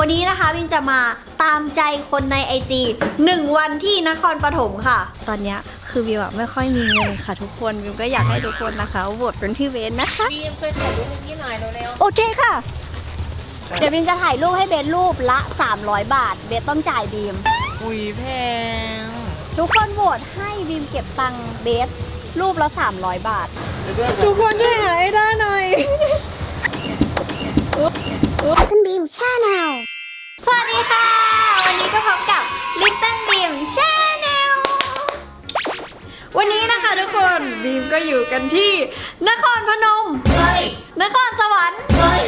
วันนี้นะคะวินจะมาตามใจคนใน IG 1 วันที่นครปฐมค่ะ ตอนเนี้ยคือวิวอะไม่ค่อยมีเงินค่ะทุกคนวิวก็อยากให้ทุกคนนะคะโหวตเป็นพี่เวนนะคะ บีมช่วยถ่ายรูปให้พี่หน่อยเร็วโอเคค่ะ เดี๋ยวบิมจะถ่ายรูปให้เบสรูปละ 300 บาท เบสต้องจ่ายบีม ๆอุ้ยแพงทุกคนโหวตให้บีมเก็บตังค์เบสรูปละ 300 บาท ทุกคนช่วยหาให้ได้หน่อยคุณบี มชาแนลสวัสดีค่ะ วันนี้ก็พบกับ Little Beam Channel วันนี้นะคะทุกคนบีมก็อยู่กันที่ นครพนม เฮ้ย นครสวรรค์ เฮ้ย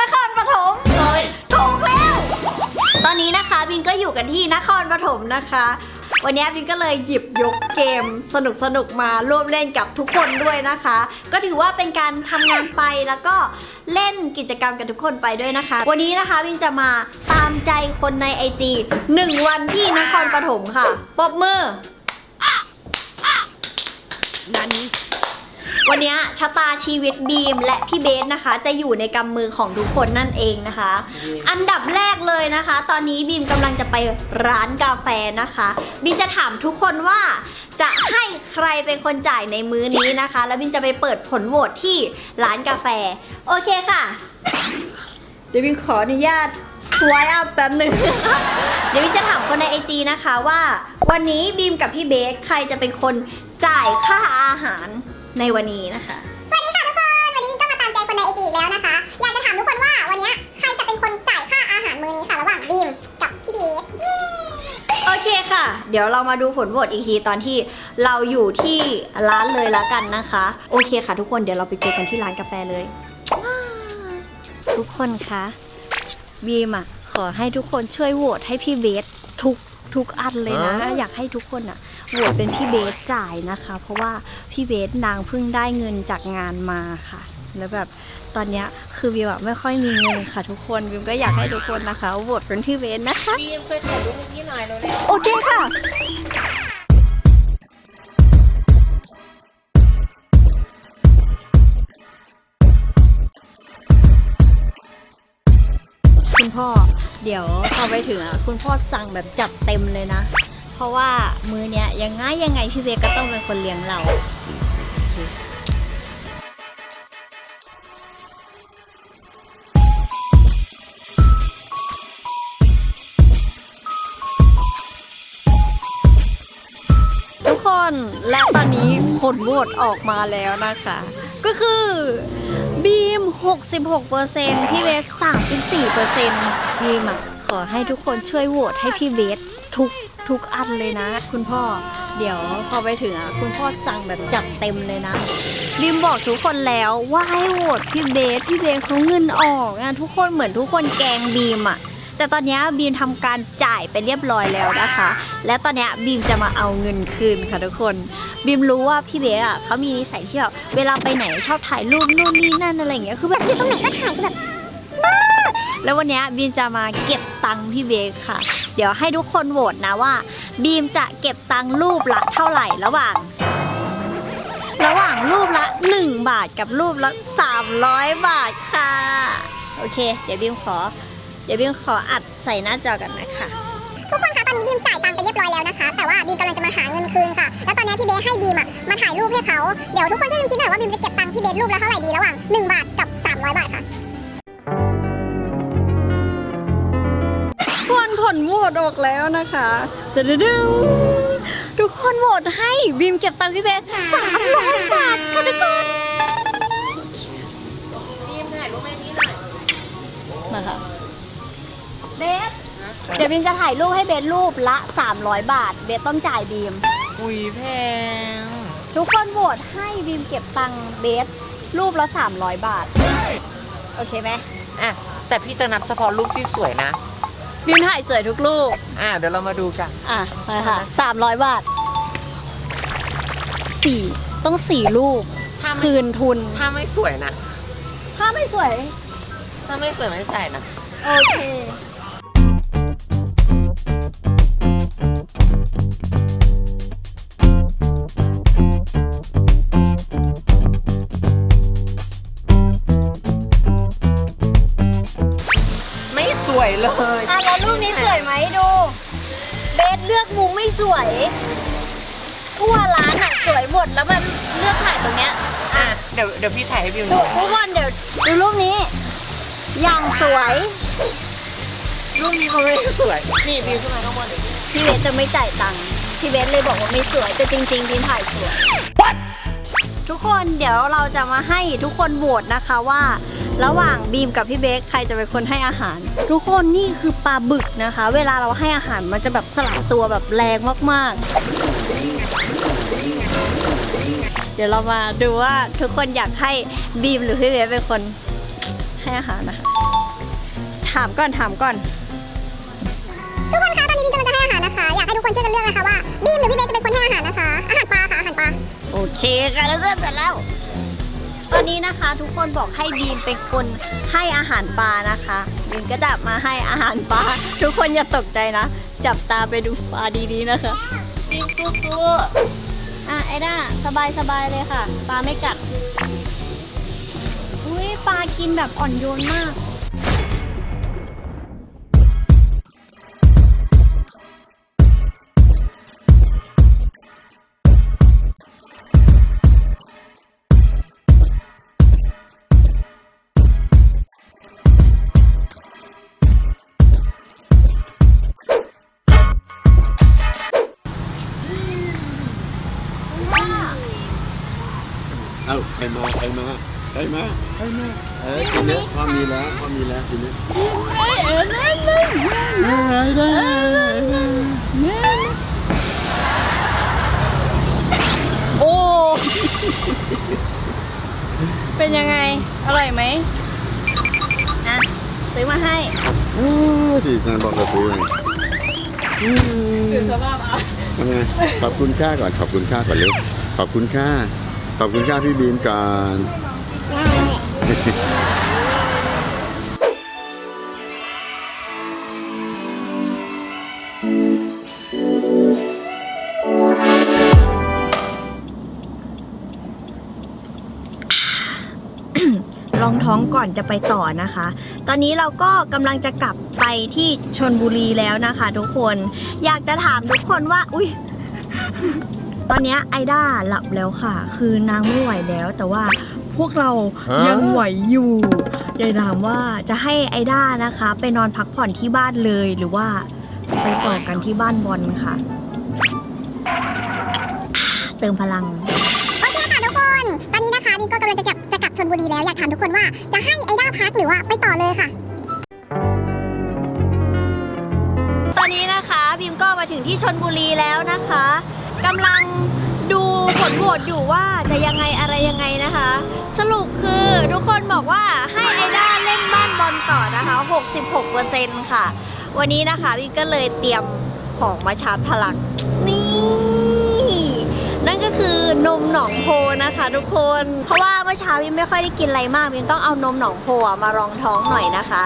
นครปฐม เฮ้ย ถูกแล้ว ตอนนี้นะคะบินก็อยู่กันที่นครปฐมนะคะ วันนี้บินก็เลยหยิบยกเกมสนุกสนุกๆมาร่วมเล่นกับทุกคนด้วยนะคะ ก็ถือว่าเป็นการทำงานไปแล้วก็เล่นกิจกรรมกับทุกคนไปด้วยนะคะ วันนี้นะคะบินจะมาตามใจคนใน IG 1วันที่นครปฐมค่ะปบมือนั่นี้ วันนี้ชะตาชีวิตบีมและพี่เบสนะคะ จะอยู่ในกำมือของทุกคนนั่นเองนะคะ อันดับแรกเลยนะคะ ตอนนี้บีมกำลังจะไปร้านกาแฟนะคะ บีมจะถามทุกคนว่าจะให้ใครเป็นคนจ่ายในมื้อนี้นะคะ แล้วบีมจะไปเปิดผลโหวตที่ร้านกาแฟ โอเคค่ะ เดี๋ยวบีมขออนุญาตสวยอัพแป๊บหนึ่ง เดี๋ยวบีมจะถามคนในไอจีนะคะว่า วันนี้บีมกับพี่เบสใครจะเป็นคนจ่ายค่า ในวันนี้นะคะ สวัสดีค่ะทุกคน วันนี้ก็มาตามใจคนในไอจีอีกแล้วนะคะ อยากจะถามทุกคนว่าวันนี้ใครจะเป็นคนจ่ายค่าอาหารมื้อนี้ค่ะ ระหว่างบีมกับพี่บีฟเย้โอเคค่ะ เดี๋ยวเรามาดูผลโหวตอีกทีตอนที่เราอยู่ที่ร้านเลยแล้วกันนะคะ โอเคค่ะทุกคนเดี๋ยวเราไปเจอกันที่ร้านกาแฟเลยว้าวทุกคนคะบีมอะขอให้ทุกคนช่วยโหวตให้พี่เบสทุกทุกอันเลยนะ อยากให้ทุกคนอะ โหวตเป็นพี่เบสจ่ายนะคะ เพราะว่าพี่เบสนางเพิ่งได้เงินจากงานมาค่ะ แล้วแบบตอนเนี้ยคือวิวอะไม่ค่อยมีเงินค่ะทุกคนวิวก็อยากให้ทุกคนนะคะโหวตเป็นพี่เบสนะคะบีมช่วยถ่ายรูปให้พี่หน่อยเร็วโอเคค่ะ คุณพ่อเดี๋ยวพอไปถึงอะคุณพ่อสั่งแบบจัดเต็มเลยนะเพ ราะว่ามือเนี้ยยังไงยังไงพี่เบสก็ต้องเป็นคนเลี้ยงเราทุกคนและตอนนี้ผลโหวตออกมาแล้วนะคะ ก็คือบีม 66%พี่เบส 34%บีมอะขอให้ทุกคนช่วยโหวตให้พี่เบสทุก ทุกอันเลยนะ คุณพ่อ เดี๋ยวพอไปถึงอะคุณพ่อสั่งแบบจัดเต็มเลยนะบีมบอกทุกคนแล้วว่าให้โหวตพี่เบสพี่เบสเขาเงินออกนะทุกคนเหมือนทุกคนแกงบีมอะ แต่ตอนเนี้ยบีมทำการจ่ายไปเรียบร้อยแล้วนะคะ และตอนเนี้ยบีมจะมาเอาเงินคืนค่ะทุกคน บีมรู้ว่าพี่เบสอะเขามีนิสัยที่แบบเวลาไปไหนชอบถ่ายรูปนู่นนี่นั่นอะไรอย่างเงี้ยคือแบบอยู่ตรงไหนก็ถ่ายแบบ แล้ววันนี้บีมจะมาเก็บตังค์พี่เบสค่ะ เดี๋ยวให้ทุกคนโหวตนะว่า บีมจะเก็บตังค์รูปละเท่าไหร่ระหว่าง ระหว่างรูปละ 1 บาทกับรูปละ 300 บาทค่ะ โอเค เดี๋ยวบีมขอ เดี๋ยวบีมขออัดใส่หน้าจอกันนะคะทุกคนคะตอนนี้บีมจ่ายตังค์ไปเรียบร้อยแล้วนะคะ แต่ว่าบีมกำลังจะมาหาเงินคืนค่ะ แล้วตอนนี้พี่เบสให้บีมอะมาถ่ายรูปให้เขา เดี๋ยวทุกคนช่วยบีมคิดหน่อยว่าบีมจะเก็บตังค์พี่เบสรูปละเท่าไหร่ดีระหว่าง 1 บาทกับ 300 บาทค่ะ คนผลโหวตออกแล้วนะคะตึ๊ดดึงทุกคนโหวตให้บีมเก็บตังค์พี่เบส300บาทค่ะทุกคนๆบีมถ่ายรูปให้พี่หน่อยมาค่ะเบสเดี๋ยวบีมจะถ่ายรูปให้เบสรูปละ 300 บาท เบสต้องจ่ายบีม อุ้ยแพง ทุกคนโหวตให้บีมเก็บตังค์เบสรูปละ 300 บาท โอเคไหมอะ แต่พี่จะนับเฉพาะรูปที่สวยนะ บีมถ่ายสวยทุกรูปอะเดี๋ยวเรามาดูกัน อะไปค่ะ300บาทสี่ต้องสี่รูปถ้าไม่ คืนทุน ถ้าไม่สวยนะ ถ้าไม่สวย ถ้าไม่สวยไม่ใส่นะ โอเค สวย ทั่วร้านอะสวยหมดแล้วมันเลือกถ่ายตรงเนี้ยอะเดี๋ยวเดี๋ยวพี่ถ่ายให้บิวดูดูทุกคนเดี๋ยวดูรูปนี้ อย่างสวยรูปนี้เขาไม่ได้สวย นี่บิวขึ้นมาข้างบนหน่อยดิพี่เบสจะไม่จ่ายตังค์พี่เบสเลยบอกว่าไม่สวยแต่จริงๆพี่ถ่ายสวย ทุกคนเดี๋ยวเราจะมาให้ทุกคนโหวตนะคะว่า ระหว่างบีมกับพี่เบสใครจะเป็นคนให้อาหาร ทุกคนนี่คือปลาบึกนะคะ เวลาเราให้อาหารมันจะแบบสลับตัวแบบแรงมากๆ เดี๋ยวเรามาดูว่าทุกคนอยากให้บีมหรือพี่เบสเป็นคนให้อาหารนะคะ ถามก่อนถามก่อน ทุกคนคะตอนนี้บีมกำลังจะให้อาหารนะคะ อยากให้ทุกคนช่วยกันเลือกนะคะว่าบีมหรือพี่เบสจะเป็นคนให้อาหารนะคะ เคค่ะแล้วเสร็จแล้วตอนนี้นะคะทุกคนบอกให้บีมเป็นคนให้อาหารปลานะคะบีมก็จะมาให้อาหารปลาทุกคนอย่าตกใจนะ จับตาไปดูปลาดีๆนะคะบิวสู้ๆอะไอ้ด้าสบายๆเลยค่ะ ปลาไม่กัดอุ้ยปลากินแบบอ่อนโยนมาก รมาใครมาใครมาใครมาเออกินเนี้ยพ่อมีแล้วพ่อมีแล้วกินเนี้ยเอ้ยเออนั่นเลยได้ได้ได้โอ้ เป็นยังไง อร่อยไหมอะซื้อมาให้โอ้ยที่นายบอกกระซื้อไงถือสภาพอะทำไงขอบคุณค่าก่อนขอบคุณค่าก่อนเร็วขอบคุณค่า ขอบคุณค่าพี่บีมก่อนลองท้องก่อนจะไปต่อนะคะ ตอนนี้เราก็กำลังจะกลับไปที่ชนบุรีแล้วนะคะ ทุกคน อยากจะถามทุกคนว่า อุ้ย ตอนเนี้ยไอด้าหลับแล้วค่ะ คือนางไม่ไหวแล้ว แต่ว่าพวกเรายังไหวอยู่อยากถามว่าจะให้ไอด้านะคะ ไปนอนพักผ่อนที่บ้านเลยหรือว่าไปต่อกันที่บ้านบอลค่ะ เติมพลัง โอเคค่ะทุกคน ตอนนี้นะคะบีมก็กำลังจะกลับจะกลับชลบุรีแล้วอยากถามทุกคนว่าจะให้ไอด้าพักหรือว่าไปต่อเลยค่ะ ตอนนี้นะคะพิมก็มาถึงที่ชนบุรีแล้วนะคะกำลังดู หวตอยู่ว่าจะยังไงอะไรยังไงนะคะ สรุปคือทุกคนบอกว่าให้ไอด้าเล่นบ้านบอลต่อนะคะ 66%ค่ะ วันนี้นะคะพิมก็เลยเตรียมของมาชาร์จพลังนี่นั่นก็คือนมหนองโพนะคะทุกคน เพราะว่าเมื่อเช้าพิมไม่ค่อยได้กินอะไรมากพิมต้องเอานมหนองโพมารองท้องหน่อยนะคะ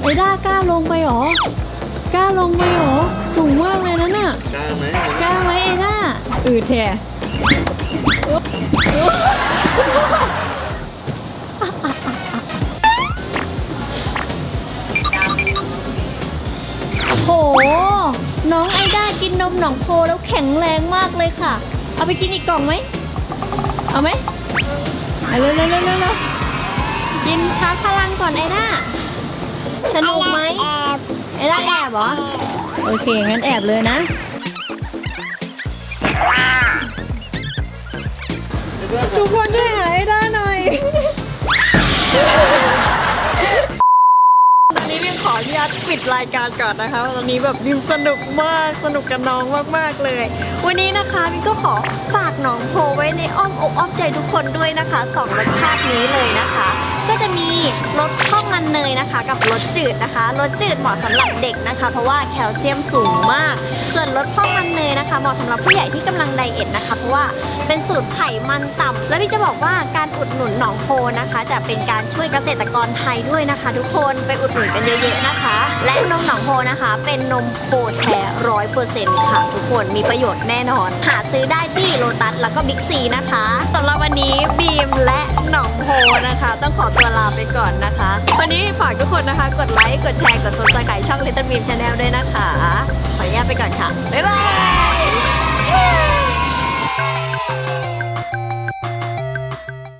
ไอด้ากล้าลงไปหรอกล้าลงไปหรอสูงมากเลยนั่นน่ะกล้าไหมกล้าไหมไอด้าอืดแท้โห น้องไอด้ากินนมหนองโพแล้วแข็งแรงมากเลยค่ะ เอาไปกินอีกกล่องไหม เอาไหมเอาเร็วเร็วเร็วเร็วเร็วกินชาร์จพลังก่อนไอด้า สนุกไหมไอด้าแอบเหรอ โอเค งั้นแอบเลยนะทุกคนช่วยหาไอ้ด้าหน่อย ตอนนี้บิมขออนุญาตปิดรายการก่อนนะคะตอนนี้แบบบิมสนุกมากสนุกกับน้องมากๆเลย วันนี้นะคะบิมก็ขอฝากน้องโพไว้ในอ้อมอกอ้อมใจทุกคนด้วยนะคะสองรสชาตินี้เลยนะคะ ก็จะมีรสข้าวมันเนยนะคะ กับรสจืดนะคะรสจืดเหมาะสำหรับเด็กนะคะ เพราะว่าแคลเซียมสูงมาก ส่วนรสข้าวมันเนยนะคะ เหมาะสำหรับผู้ใหญ่ที่กำลังไดเอทนะคะ เพราะว่าเป็นสูตรไขมันต่ำแล้วพี่จะบอกว่าการอุดหนุนหนองโพนะคะ จะเป็นการช่วยเกษตรกรไทยด้วยนะคะ ทุกคนไปอุดหนุนกันเยอะๆนะคะ และนมหนองโพนะคะ เป็นนมโคแท้ร้อยเปอร์เซ็นต์ค่ะ ทุกคนมีประโยชน์แน่นอน หาซื้อได้ที่โลตัสแล้วก็บิ๊กซีนะคะสำหรับวันนี้บีมและหนองโพนะคะ ต้องขอตัวลาไปก่อนนะคะ วันนี้ฝากทุกคนนะคะ กดไลค์ กดแชร์ กดซับสไครต์ช่อง Little Beam Channel ด้วยนะคะ ขออนุญาตไปก่อนค่ะ บ๊ายบาย